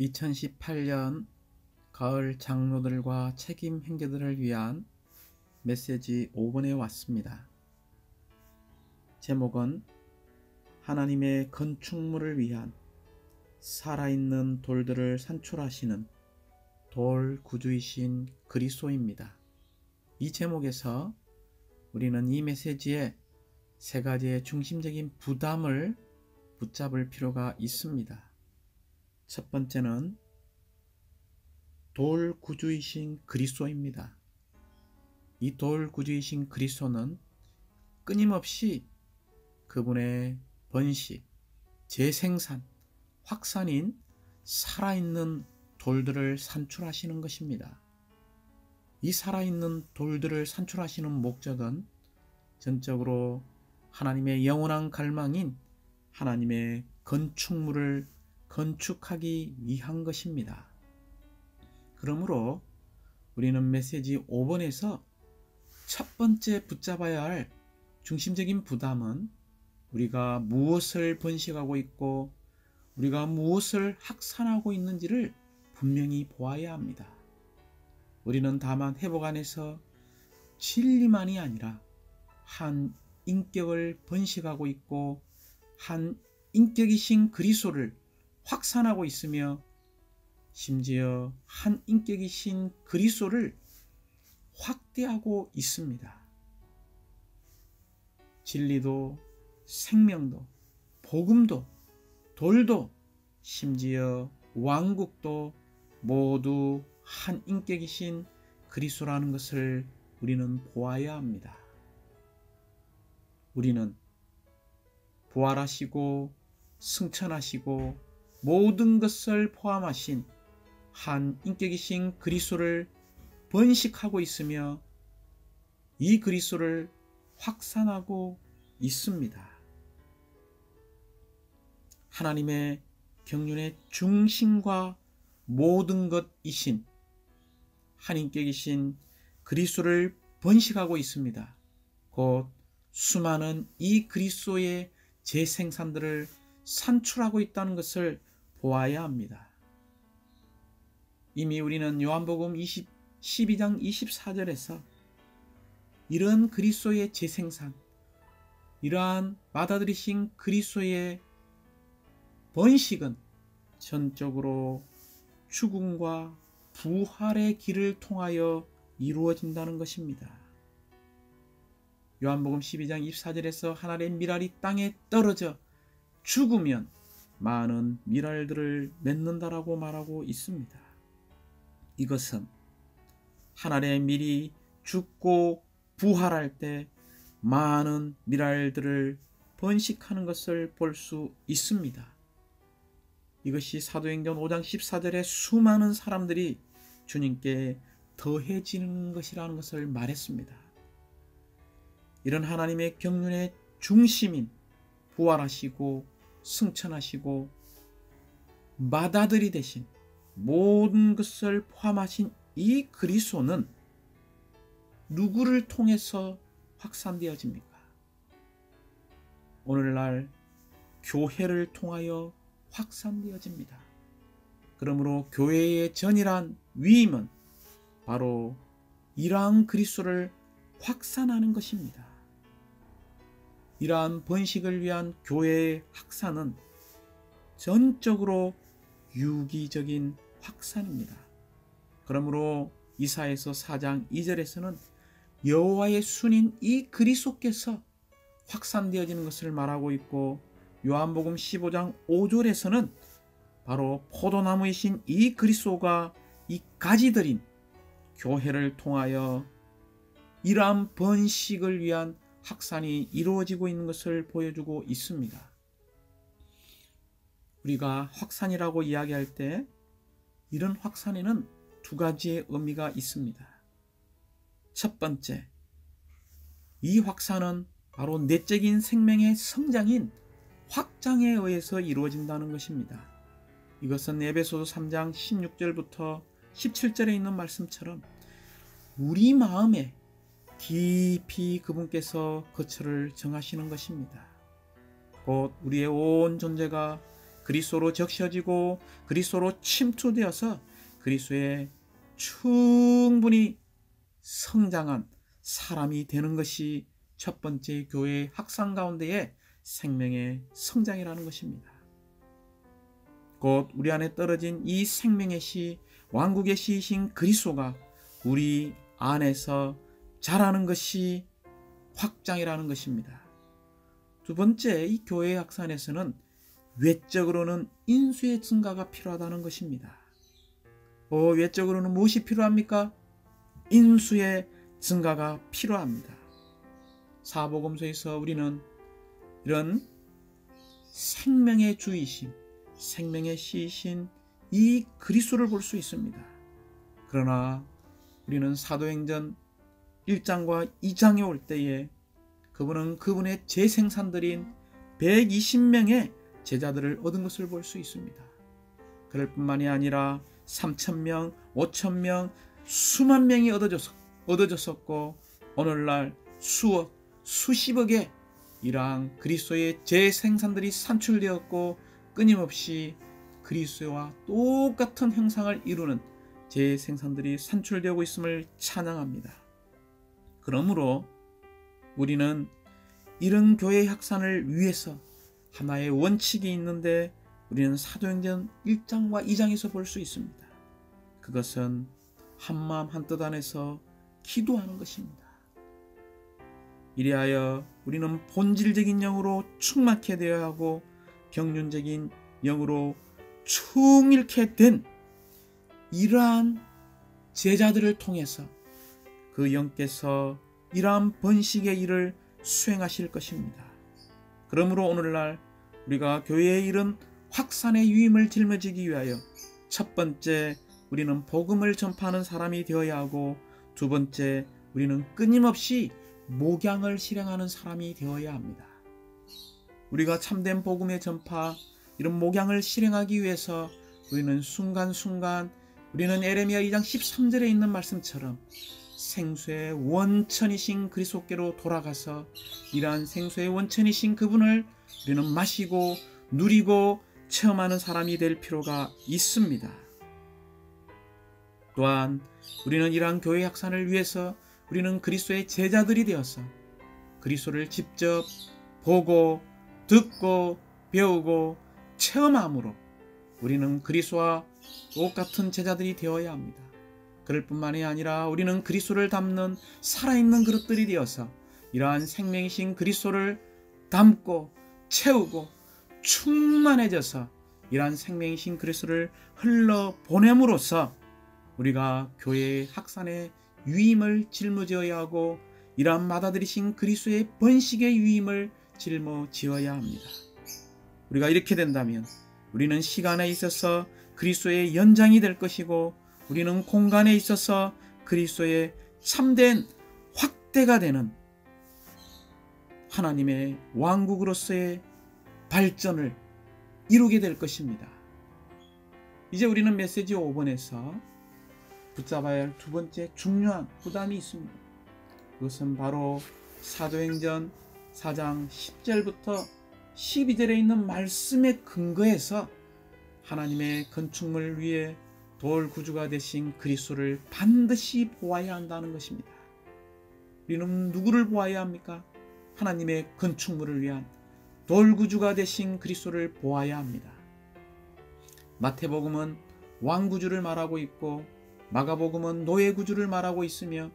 2018년 가을 장로들과 책임 행제들을 위한 메시지 5번에 왔습니다. 제목은 하나님의 건축물을 위한 살아있는 돌들을 산출하시는 돌 구주이신 그리스도입니다. 이 제목에서 우리는 이 메시지에 세 가지의 중심적인 부담을 붙잡을 필요가 있습니다. 첫 번째는 돌 구주이신 그리스도입니다. 이 돌 구주이신 그리스도는 끊임없이 그분의 번식, 재생산, 확산인 살아있는 돌들을 산출하시는 것입니다. 이 살아있는 돌들을 산출하시는 목적은 전적으로 하나님의 영원한 갈망인 하나님의 건축물을 건축하기 위한 것입니다. 그러므로 우리는 메시지 5번에서 첫 번째 붙잡아야 할 중심적인 부담은 우리가 무엇을 번식하고 있고 우리가 무엇을 확산하고 있는지를 분명히 보아야 합니다. 우리는 다만 회복 안에서 진리만이 아니라 한 인격을 번식하고 있고 한 인격이신 그리스도를 확산하고 있으며 심지어 한 인격이신 그리스도를 확대하고 있습니다. 진리도 생명도 복음도 돌도 심지어 왕국도 모두 한 인격이신 그리스도라는 것을 우리는 보아야 합니다. 우리는 부활하시고 승천하시고 모든 것을 포함하신 한 인격이신 그리스도를 번식하고 있으며 이 그리스도를 확산하고 있습니다. 하나님의 경륜의 중심과 모든 것이신 한 인격이신 그리스도를 번식하고 있습니다. 곧 수많은 이 그리스도의 재생산들을 산출하고 있다는 것을 보아야 합니다. 이미 우리는 요한복음 20, 12장 24절에서 이런 그리스도의 재생산, 이러한 받아들이신 그리스도의 번식은 전적으로 죽음과 부활의 길을 통하여 이루어진다는 것입니다. 요한복음 12장 24절에서 하나님의 미랄이 땅에 떨어져 죽으면 많은 미랄들을 맺는다라고 말하고 있습니다. 이것은 하나님의 밀이 죽고 부활할 때 많은 미랄들을 번식하는 것을 볼 수 있습니다. 이것이 사도행전 5장 14절에 수많은 사람들이 주님께 더해지는 것이라는 것을 말했습니다. 이런 하나님의 경륜의 중심인 부활하시고 승천하시고 마다들이 되신 모든 것을 포함하신 이 그리스도는 누구를 통해서 확산되어집니까? 오늘날 교회를 통하여 확산되어집니다. 그러므로 교회의 전이란 위임은 바로 이러한 그리스도를 확산하는 것입니다. 이러한 번식을 위한 교회의 확산은 전적으로 유기적인 확산입니다. 그러므로 이사에서 4장 2절에서는 여호와의 순인 이 그리스도께서 확산되어지는 것을 말하고 있고 요한복음 15장 5절에서는 바로 포도나무이신 이 그리스도가 이 가지들인 교회를 통하여 이러한 번식을 위한 확산이 이루어지고 있는 것을 보여주고 있습니다. 우리가 확산이라고 이야기할 때 이런 확산에는 두 가지의 의미가 있습니다. 첫 번째, 이 확산은 바로 내적인 생명의 성장인 확장에 의해서 이루어진다는 것입니다. 이것은 에베소서 3장 16절부터 17절에 있는 말씀처럼 우리 마음에 깊이 그분께서 거처를 정하시는 것입니다. 곧 우리의 온 존재가 그리스도로 적셔지고 그리스도로 침투되어서 그리스도에 충분히 성장한 사람이 되는 것이 첫 번째 교회 학상 가운데의 생명의 성장이라는 것입니다. 곧 우리 안에 떨어진 이 생명의 시, 왕국의 시이신 그리스도가 우리 안에서 자라는 것이 확장이라는 것입니다. 두 번째, 이 교회 학산에서는 외적으로는 인수의 증가가 필요하다는 것입니다. 어, 외적으로는 무엇이 필요합니까? 인수의 증가가 필요합니다. 사복음서에서 우리는 이런 생명의 주이신, 생명의 시이신 이 그리스도를 볼 수 있습니다. 그러나 우리는 사도행전 1장과 2장에 올 때에 그분은 그분의 재생산들인 120명의 제자들을 얻은 것을 볼 수 있습니다. 그럴 뿐만이 아니라 3천명, 5천명, 수만 명이 얻어졌, 얻어졌었고 오늘날 수억, 수십억의 이러한 그리스도의 재생산들이 산출되었고 끊임없이 그리스도와 똑같은 형상을 이루는 재생산들이 산출되고 있음을 찬양합니다. 그러므로 우리는 이런 교회 확산을 위해서 하나의 원칙이 있는데 우리는 사도행전 1장과 2장에서 볼 수 있습니다. 그것은 한마음 한뜻 안에서 기도하는 것입니다. 이리하여 우리는 본질적인 영으로 충만케 되어야 하고 경륜적인 영으로 충일케 된 이러한 제자들을 통해서 그 영께서 이러한 번식의 일을 수행하실 것입니다. 그러므로 오늘날 우리가 교회에 이른 확산의 유임을 짊어지기 위하여 첫 번째 우리는 복음을 전파하는 사람이 되어야 하고 두 번째 우리는 끊임없이 목양을 실행하는 사람이 되어야 합니다. 우리가 참된 복음의 전파 이런 목양을 실행하기 위해서 우리는 순간순간 우리는 에레미야 2장 13절에 있는 말씀처럼 생수의 원천이신 그리스도께로 돌아가서 이러한 생수의 원천이신 그분을 우리는 마시고 누리고 체험하는 사람이 될 필요가 있습니다. 또한 우리는 이러한 교회 확산을 위해서 우리는 그리스도의 제자들이 되어서 그리스도를 직접 보고 듣고 배우고 체험함으로 우리는 그리스도와 똑같은 제자들이 되어야 합니다. 그럴 뿐만이 아니라 우리는 그리스도를 담는 살아있는 그릇들이 되어서 이러한 생명이신 그리스도를 담고 채우고 충만해져서 이러한 생명이신 그리스도를 흘러 보냄으로써 우리가 교회의 학산의 유임을 짊어져야 하고 이러한 받아들이신 그리스도의 번식의 유임을 짊어지어야 합니다. 우리가 이렇게 된다면 우리는 시간에 있어서 그리스도의 연장이 될 것이고 우리는 공간에 있어서 그리스도의 참된 확대가 되는 하나님의 왕국으로서의 발전을 이루게 될 것입니다. 이제 우리는 메시지 5번에서 붙잡아야 할 두 번째 중요한 부담이 있습니다. 그것은 바로 사도행전 4장 10절부터 12절에 있는 말씀의 근거에서 하나님의 건축물 위에 돌 구주가 되신 그리스도를 반드시 보아야 한다는 것입니다. 우리는 누구를 보아야 합니까? 하나님의 건축물을 위한 돌 구주가 되신 그리스도를 보아야 합니다. 마태복음은 왕구주를 말하고 있고 마가복음은 노예 구주를 말하고 있으며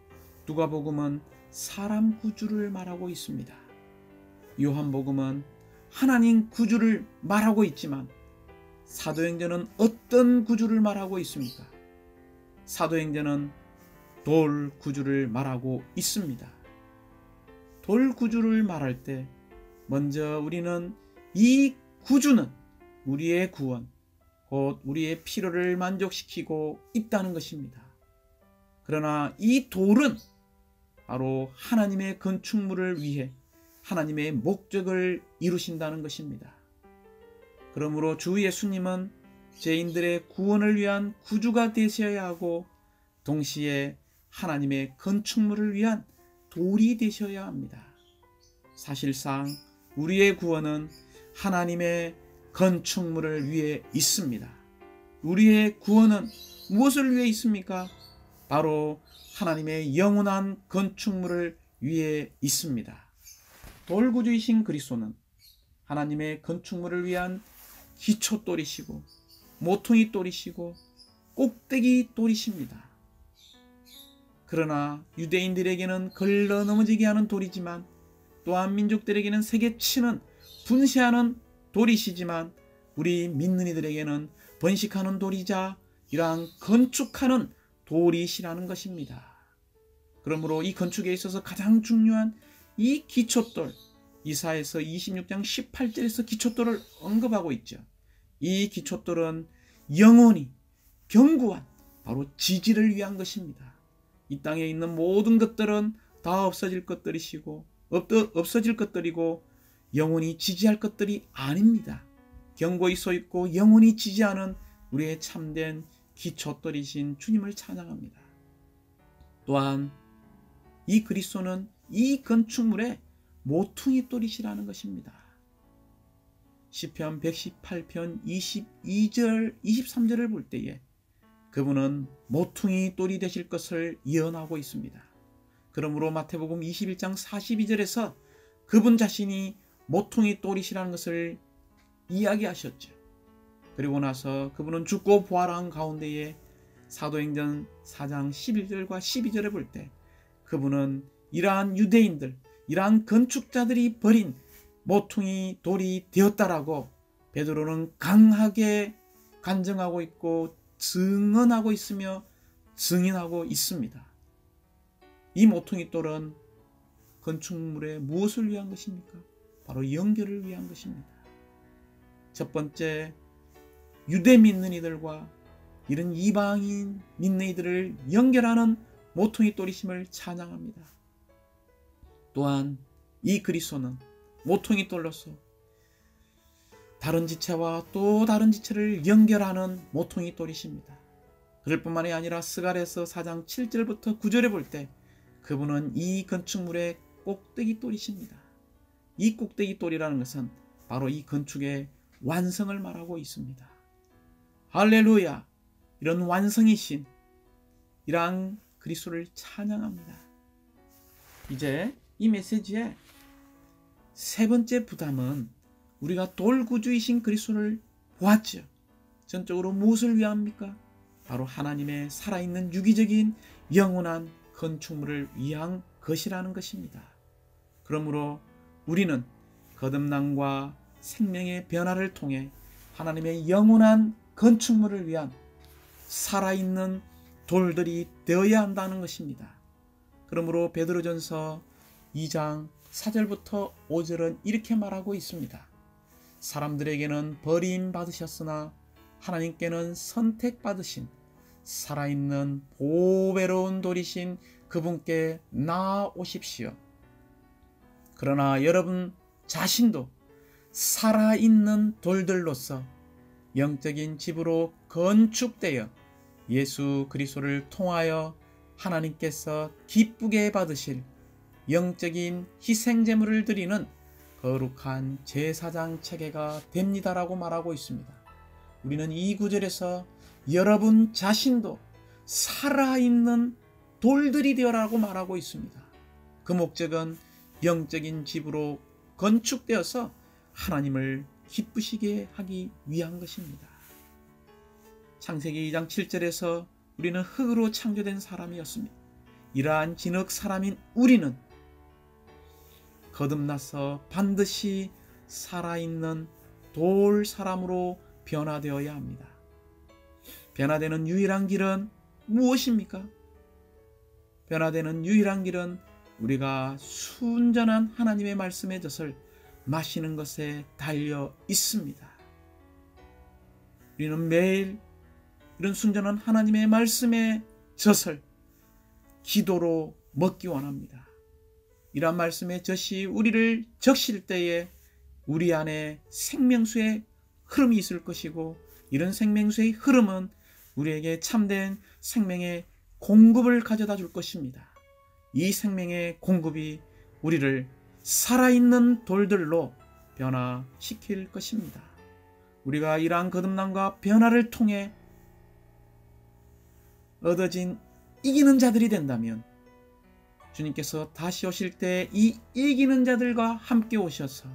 누가복음은 사람 구주를 말하고 있습니다. 요한복음은 하나님 구주를 말하고 있지만 사도행전은 어떤 구주를 말하고 있습니까? 사도행전은 돌 구주를 말하고 있습니다. 돌 구주를 말할 때 먼저 우리는 이 구주는 우리의 구원, 곧 우리의 필요를 만족시키고 있다는 것입니다. 그러나 이 돌은 바로 하나님의 건축물을 위해 하나님의 목적을 이루신다는 것입니다. 그러므로 주 예수님은 죄인들의 구원을 위한 구주가 되셔야 하고 동시에 하나님의 건축물을 위한 돌이 되셔야 합니다. 사실상 우리의 구원은 하나님의 건축물을 위해 있습니다. 우리의 구원은 무엇을 위해 있습니까? 바로 하나님의 영원한 건축물을 위해 있습니다. 돌구주이신 그리스도는 하나님의 건축물을 위한 기초돌이시고 모퉁이 돌이시고 꼭대기 돌이십니다. 그러나 유대인들에게는 걸러 넘어지게 하는 돌이지만 또한 민족들에게는 세계 치는 분쇄하는 돌이시지만 우리 믿는 이들에게는 번식하는 돌이자 이러한 건축하는 돌이시라는 것입니다. 그러므로 이 건축에 있어서 가장 중요한 이 기초돌 이사에서 26장 18절에서 기초돌을 언급하고 있죠. 이 기초돌은 영원히 견고한 바로 지지를 위한 것입니다. 이 땅에 있는 모든 것들은 다 없어질 것들이시고 없어질 것들이고 영원히 지지할 것들이 아닙니다. 견고히 서 있고 영원히 지지하는 우리의 참된 기초돌이신 주님을 찬양합니다. 또한 이 그리스도는 이 건축물의 모퉁이 돌이시라는 것입니다. 시편 118편 22절 23절을 볼 때에 그분은 모퉁이 돌이 되실 것을 예언하고 있습니다. 그러므로 마태복음 21장 42절에서 그분 자신이 모퉁이 돌이시라는 것을 이야기하셨죠. 그리고 나서 그분은 죽고 부활한 가운데에 사도행전 4장 11절과 12절에 볼때 그분은 이러한 유대인들, 이러한 건축자들이 버린 모퉁이 돌이 되었다라고 베드로는 강하게 간증하고 있고 증언하고 있으며 증인하고 있습니다. 이 모퉁이 돌은 건축물에 무엇을 위한 것입니까? 바로 연결을 위한 것입니다. 첫 번째, 유대 믿는 이들과 이런 이방인 믿는 이들을 연결하는 모퉁이 돌이심을 찬양합니다. 또한 이 그리스도는 모퉁이 돌로서 다른 지체와 또 다른 지체를 연결하는 모퉁이 돌이십니다. 그럴 뿐만이 아니라 스갈에서 4장 7절부터 9절에 볼 때 그분은 이 건축물의 꼭대기 돌이십니다. 이 꼭대기 돌이라는 것은 바로 이 건축의 완성을 말하고 있습니다. 할렐루야! 이런 완성이신 이러한 그리스도를 찬양합니다. 이제 이 메시지의 세 번째 부담은 우리가 돌구주이신 그리스도를 보았죠. 전적으로 무엇을 위합니까? 바로 하나님의 살아있는 유기적인 영원한 건축물을 위한 것이라는 것입니다. 그러므로 우리는 거듭남과 생명의 변화를 통해 하나님의 영원한 건축물을 위한 살아있는 돌들이 되어야 한다는 것입니다. 그러므로 베드로전서 2장 4절부터 5절은 이렇게 말하고 있습니다. 사람들에게는 버림 받으셨으나 하나님께는 선택받으신 살아있는 보배로운 돌이신 그분께 나오십시오. 그러나 여러분 자신도 살아있는 돌들로서 영적인 집으로 건축되어 예수 그리스도를 통하여 하나님께서 기쁘게 받으실 영적인 희생제물을 드리는 거룩한 제사장 체계가 됩니다라고 말하고 있습니다. 우리는 이 구절에서 여러분 자신도 살아있는 돌들이 되어라고 말하고 있습니다. 그 목적은 영적인 집으로 건축되어서 하나님을 기쁘시게 하기 위한 것입니다. 창세기 2장 7절에서 우리는 흙으로 창조된 사람이었습니다. 이러한 진흙 사람인 우리는 거듭나서 반드시 살아있는 돌 사람으로 변화되어야 합니다. 변화되는 유일한 길은 무엇입니까? 변화되는 유일한 길은 우리가 순전한 하나님의 말씀의 젖을 마시는 것에 달려 있습니다. 우리는 매일 이런 순전한 하나님의 말씀의 젖을 기도로 먹기 원합니다. 이러한 말씀의 젖이 우리를 적실 때에 우리 안에 생명수의 흐름이 있을 것이고 이런 생명수의 흐름은 우리에게 참된 생명의 공급을 가져다 줄 것입니다. 이 생명의 공급이 우리를 살아있는 돌들로 변화시킬 것입니다. 우리가 이러한 거듭남과 변화를 통해 얻어진 이기는 자들이 된다면 주님께서 다시 오실 때 이 이기는 자들과 함께 오셔서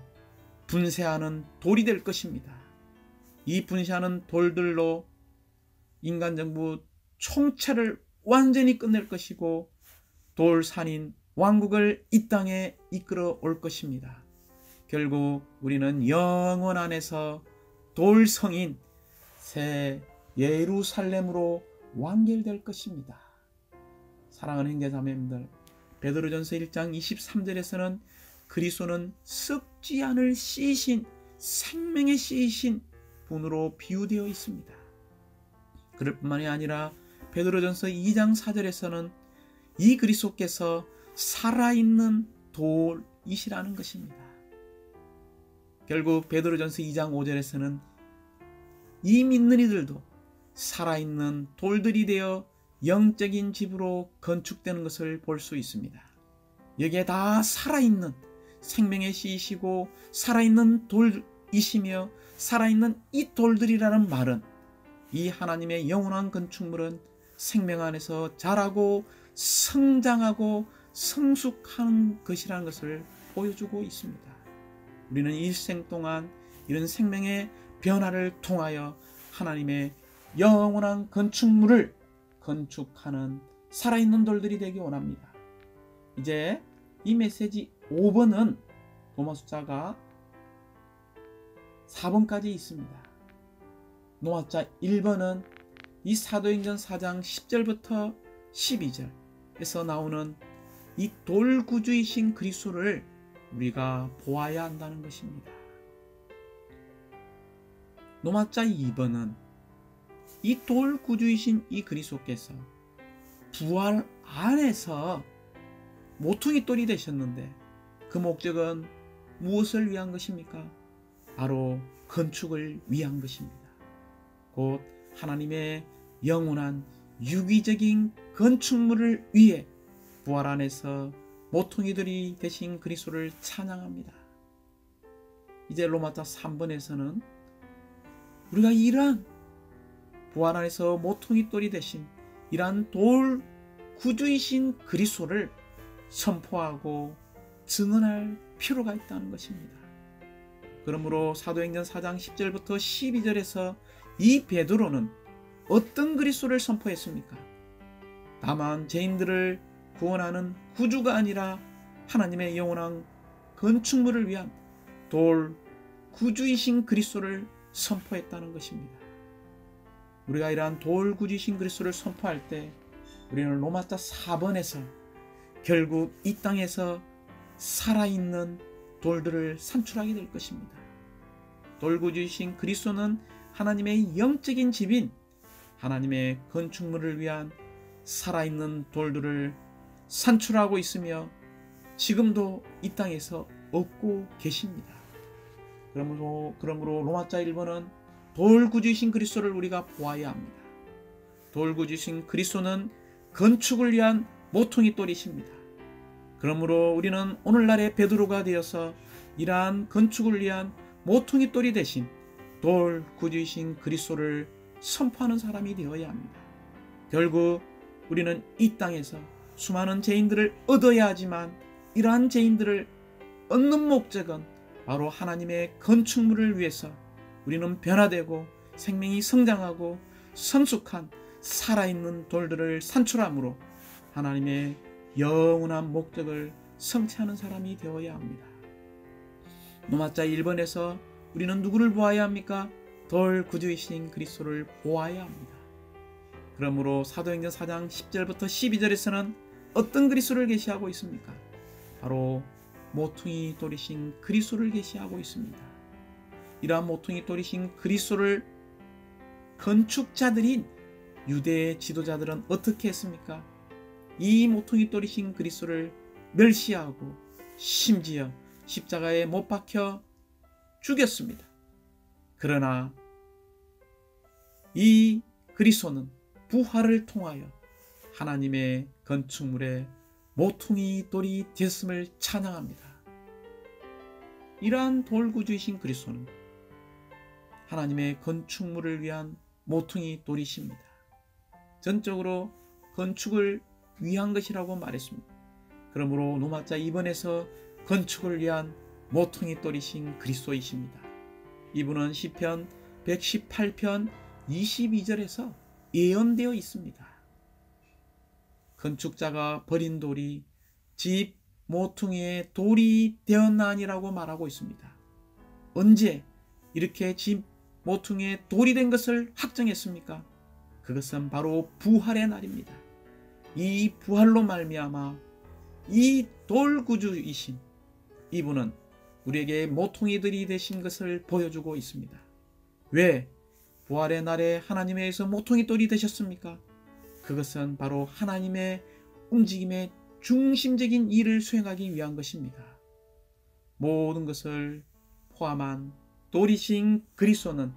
분쇄하는 돌이 될 것입니다. 이 분쇄하는 돌들로 인간 정부 총체를 완전히 끝낼 것이고 돌산인 왕국을 이 땅에 이끌어 올 것입니다. 결국 우리는 영원 안에서 돌성인 새 예루살렘으로 완결될 것입니다. 사랑하는 형제 자매님들, 베드로전서 1장 23절에서는 그리스도는 썩지 않을 씨이신 생명의 씨이신 분으로 비유되어 있습니다. 그럴 뿐만이 아니라 베드로전서 2장 4절에서는 이 그리스도께서 살아있는 돌이시라는 것입니다. 결국 베드로전서 2장 5절에서는 이 믿는 이들도 살아있는 돌들이 되어 영적인 집으로 건축되는 것을 볼 수 있습니다. 여기에 다 살아있는 생명의 씨이시고 살아있는 돌이시며 살아있는 이 돌들이라는 말은 이 하나님의 영원한 건축물은 생명 안에서 자라고 성장하고 성숙하는 것이라는 것을 보여주고 있습니다. 우리는 일생 동안 이런 생명의 변화를 통하여 하나님의 영원한 건축물을 건축하는 살아있는 돌들이 되기 원합니다. 이제 이 메시지 5번은 로마 숫자가 4번까지 있습니다. 노아자 1번은 이 사도행전 4장 10절부터 12절에서 나오는 이 돌구주이신 그리스도를 우리가 보아야 한다는 것입니다. 노마자 2번은 이 돌구주이신 이 그리스도께서 부활 안에서 모퉁이 돌이 되셨는데 그 목적은 무엇을 위한 것입니까? 바로 건축을 위한 것입니다. 곧 하나님의 영원한 유기적인 건축물을 위해 부활 안에서 모퉁이들이 되신 그리스도를 찬양합니다. 이제 로마타 3번에서는 우리가 이러한 부활 안에서 모퉁이 돌이 되신 이러한 돌 구주이신 그리스도를 선포하고 증언할 필요가 있다는 것입니다. 그러므로 사도행전 4장 10절부터 12절에서 이 베드로는 어떤 그리스도를 선포했습니까? 다만 죄인들을 구원하는 구주가 아니라 하나님의 영원한 건축물을 위한 돌 구주이신 그리스도를 선포했다는 것입니다. 우리가 이러한 돌 구주이신 그리스도를 선포할 때 우리는 로마타 4번에서 결국 이 땅에서 살아있는 돌들을 산출하게 될 것입니다. 돌구주이신 그리스도는 하나님의 영적인 집인 하나님의 건축물을 위한 살아있는 돌들을 산출하고 있으며 지금도 이 땅에서 얻고 계십니다. 그러므로, 그러므로 로마자 1번은 돌구주이신 그리스도를 우리가 보아야 합니다. 돌구주이신 그리스도는 건축을 위한 모퉁이 돌이십니다. 그러므로 우리는 오늘날의 베드로가 되어서 이러한 건축을 위한 모퉁이 돌이 대신 돌 구주이신 그리스도를 선포하는 사람이 되어야 합니다. 결국 우리는 이 땅에서 수많은 죄인들을 얻어야 하지만 이러한 죄인들을 얻는 목적은 바로 하나님의 건축물을 위해서 우리는 변화되고 생명이 성장하고 성숙한 살아있는 돌들을 산출함으로 하나님의 영원한 목적을 성취하는 사람이 되어야 합니다. 노마자 1번에서 우리는 누구를 보아야 합니까? 돌 구주이신 그리스도를 보아야 합니다. 그러므로 사도행전 4장 10절부터 12절에서는 어떤 그리스도를 계시하고 있습니까? 바로 모퉁이 돌이신 그리스도를 계시하고 있습니다. 이러한 모퉁이 돌이신 그리스도를 건축자들인 유대 지도자들은 어떻게 했습니까? 이 모퉁이 돌이신 그리스도를 멸시하고 심지어 십자가에 못 박혀 죽였습니다. 그러나 이 그리스도는 부활을 통하여 하나님의 건축물에 모퉁이 돌이 되었음을 찬양합니다. 이러한 돌구주이신 그리스도는 하나님의 건축물을 위한 모퉁이 돌이십니다. 전적으로 건축을 위한 것이라고 말했습니다. 그러므로 노마자 2번에서 건축을 위한 모퉁이 돌이신 그리스도이십니다. 이분은 시편 118편 22절에서 예언되어 있습니다. 건축자가 버린 돌이 집 모퉁이의 돌이 되었나니라고 말하고 있습니다. 언제 이렇게 집 모퉁이의 돌이 된 것을 확정했습니까? 그것은 바로 부활의 날입니다. 이 부활로 말미암아 이 돌구주이신 이분은 우리에게 모퉁이들이 되신 것을 보여주고 있습니다. 왜 부활의 날에 하나님에 서 모퉁이 돌이 되셨습니까? 그것은 바로 하나님의 움직임의 중심적인 일을 수행하기 위한 것입니다. 모든 것을 포함한 도리신 그리스도는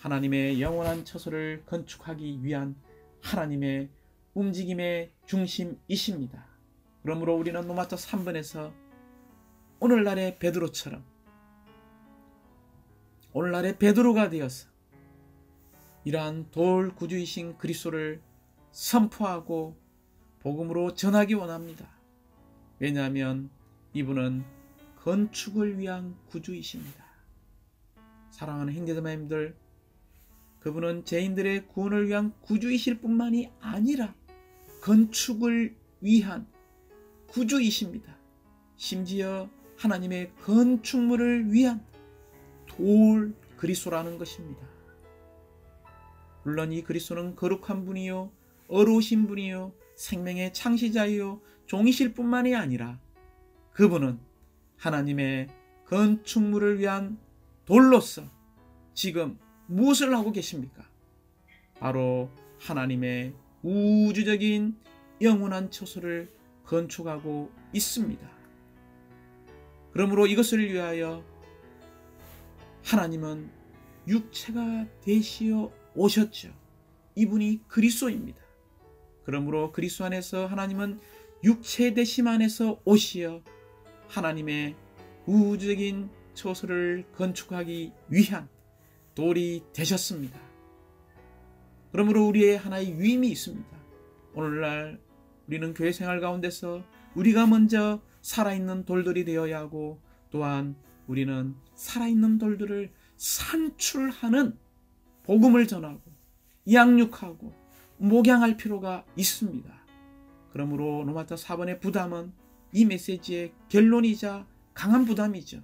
하나님의 영원한 처소를 건축하기 위한 하나님의 움직임의 중심이십니다. 그러므로 우리는 노마터 3번에서 오늘날의 베드로처럼 오늘날의 베드로가 되어서 이러한 돌 구주이신 그리스도를 선포하고 복음으로 전하기 원합니다. 왜냐하면 이분은 건축을 위한 구주이십니다. 사랑하는 형제자매님들, 그분은 죄인들의 구원을 위한 구주이실 뿐만이 아니라 건축을 위한 구주이십니다. 심지어 하나님의 건축물을 위한 돌 그리스도라는 것입니다. 물론 이 그리스도는 거룩한 분이요 어로우신 분이요 생명의 창시자이요 종이실 뿐만이 아니라 그분은 하나님의 건축물을 위한 돌로서 지금 무엇을 하고 계십니까? 바로 하나님의 우주적인 영원한 처소를 건축하고 있습니다. 그러므로 이것을 위하여 하나님은 육체가 되시어 오셨죠. 이분이 그리스도입니다. 그러므로 그리스도 안에서 하나님은 육체 되심 안에서 오시어 하나님의 우주적인 처소를 건축하기 위한 돌이 되셨습니다. 그러므로 우리의 하나의 유임이 있습니다. 오늘날 우리는 교회 생활 가운데서 우리가 먼저 살아있는 돌들이 되어야 하고 또한 우리는 살아있는 돌들을 산출하는 복음을 전하고 양육하고 목양할 필요가 있습니다. 그러므로 로마타 4번의 부담은 이 메시지의 결론이자 강한 부담이죠.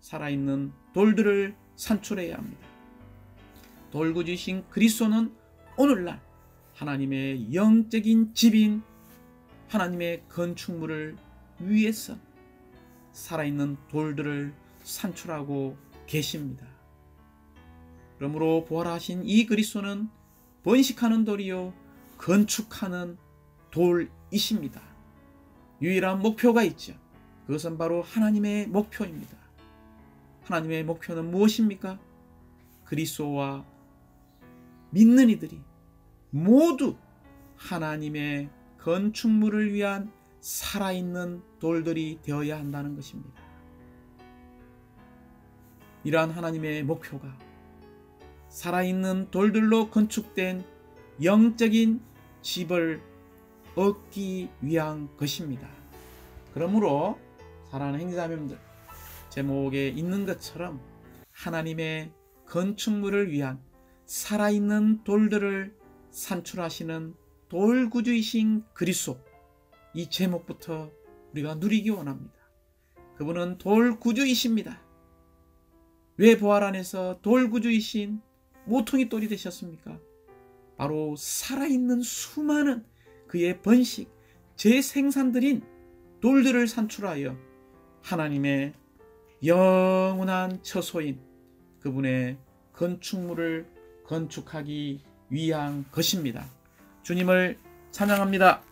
살아있는 돌들을 산출해야 합니다. 돌구주신 그리스도는 오늘날 하나님의 영적인 집인 하나님의 건축물을 위해서 살아있는 돌들을 산출하고 계십니다. 그러므로 부활하신 이 그리스도는 번식하는 돌이요 건축하는 돌이십니다. 유일한 목표가 있죠. 그것은 바로 하나님의 목표입니다. 하나님의 목표는 무엇입니까? 그리스도와 믿는 이들이 모두 하나님의 건축물을 위한 살아있는 돌들이 되어야 한다는 것입니다. 이러한 하나님의 목표가 살아있는 돌들로 건축된 영적인 집을 얻기 위한 것입니다. 그러므로 사랑하는 행자님들 제목에 있는 것처럼 하나님의 건축물을 위한 살아있는 돌들을 산출하시는 돌구주이신 그리스도 이 제목부터 우리가 누리기 원합니다. 그분은 돌구주이십니다. 왜 부활 안에서 돌구주이신 모퉁이 돌이 되셨습니까? 바로 살아있는 수많은 그의 번식, 재생산들인 돌들을 산출하여 하나님의 영원한 처소인 그분의 건축물을 건축하기 위한 것입니다. 주님을 찬양합니다.